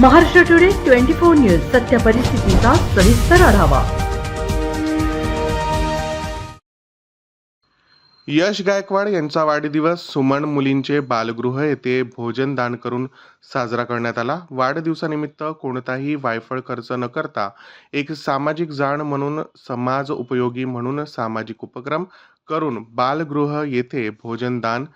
Maharashtra today twenty four news सत्य परिस्थितीचा सविस्तर आढावा. यश गायकवाड यांचा वाढदिवस सुमन मुलींचे बालगृह येथे भोजन दान करून साजरा करण्यात आला. वाढदिवसानिमित्त कोणताही वायफळ खर्च न करता एक सामाजिक जाण म्हणून समाज उपयोगी म्हणून सामाजिक उपक्रम करून बालगृह येथे भोजन दान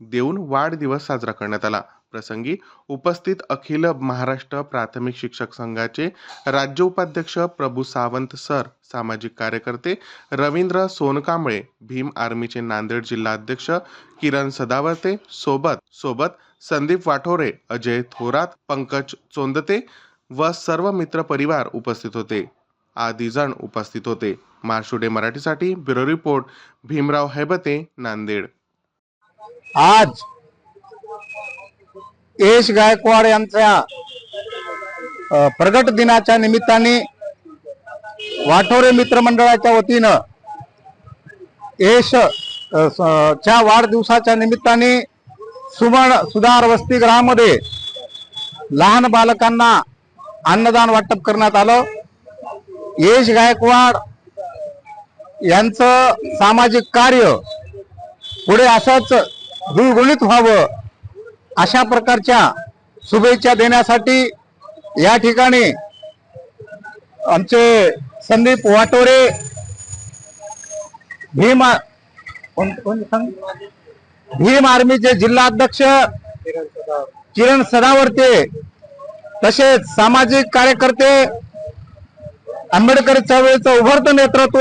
देऊन वाढदिवस साजरा करण्यात आला. प्रसंगी उपस्थित अखिल महाराष्ट्र प्राथमिक शिक्षक संघाचे राज्य उपाध्यक्ष प्रभू सावंत सर सामाजिक कार्यकर्ते रवींद्र सोनकांबळे भीम आर्मीचे नांदेड जिल्हा अध्यक्ष किरण सदावर्ते सोबत सोबत संदीप वाठोरे अजय थोरात पंकज चोंदते व सर्व मित्र परिवार उपस्थित होते. आदी जण उपस्थित होते. मार्शुडे मराठीसाठी ब्युरो रिपोर्ट भीमराव हैबते नांदेड. आज यश गायकवाड यांच्या प्रगट दिनाच्या निमित्ताने वाठोरे मित्रमंडळाच्या वतीनं यश च्या वाढदिवसाच्या निमित्ताने सुवर्ण सुधार वसतिगृहामध्ये लहान बालकांना अन्नदान वाटप करण्यात आलं. यश गायकवाड यांचं सामाजिक कार्य पुढे असंच गुळगुळीत व्हावं अशा प्रकारच्या शुभेच्छा देण्यासाठी या ठिकाणी आमचे संदीप वाटोरे भीम भीम आर्मीचे जिल्हा अध्यक्ष किरण सदावर्ते तसेच सामाजिक कार्यकर्ते आंबेडकर चळवळीचं उभरतं नेतृत्व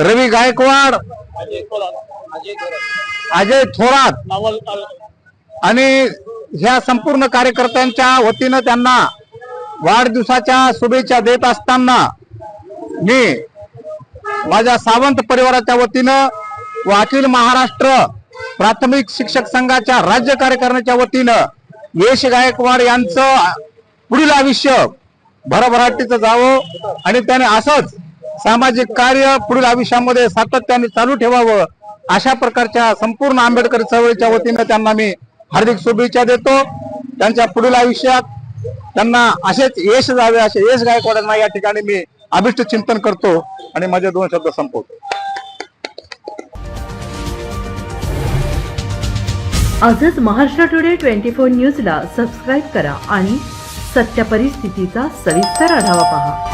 रवी गायकवाड अजय थोरात. आणि ह्या संपूर्ण कार्यकर्त्यांच्या वतीनं त्यांना वाढदिवसाच्या शुभेच्छा देत असताना मी माझ्या सावंत परिवाराच्या वतीनं व अखिल महाराष्ट्र प्राथमिक शिक्षक संघाच्या राज्य कार्यकारिणीच्या वतीनं यश गायकवाड यांचं पुढील आयुष्य भरभराटीचं जावं. आणि त्याने असंच सामाजिक कार्य पुढील आयुष्यामध्ये सातत्याने चालू ठेवावं अशा प्रकारच्या संपूर्ण आंबेडकर चळवळीच्या वतीनं त्यांना मी हार्दिक शुभेच्छा देतो. त्यांच्या पुढील आयुष्यात त्यांना असेच यश जावे असे यश गायकवाडांना या ठिकाणी मी अभिष्ट चिंतन करतो आणि माझे दोन शब्द संपवतो. आजच महाराष्ट्र टुडे ट्वेंटी फोर न्यूजला सबस्क्राईब करा आणि सत्य परिस्थितीचा सविस्तर आढावा पहा.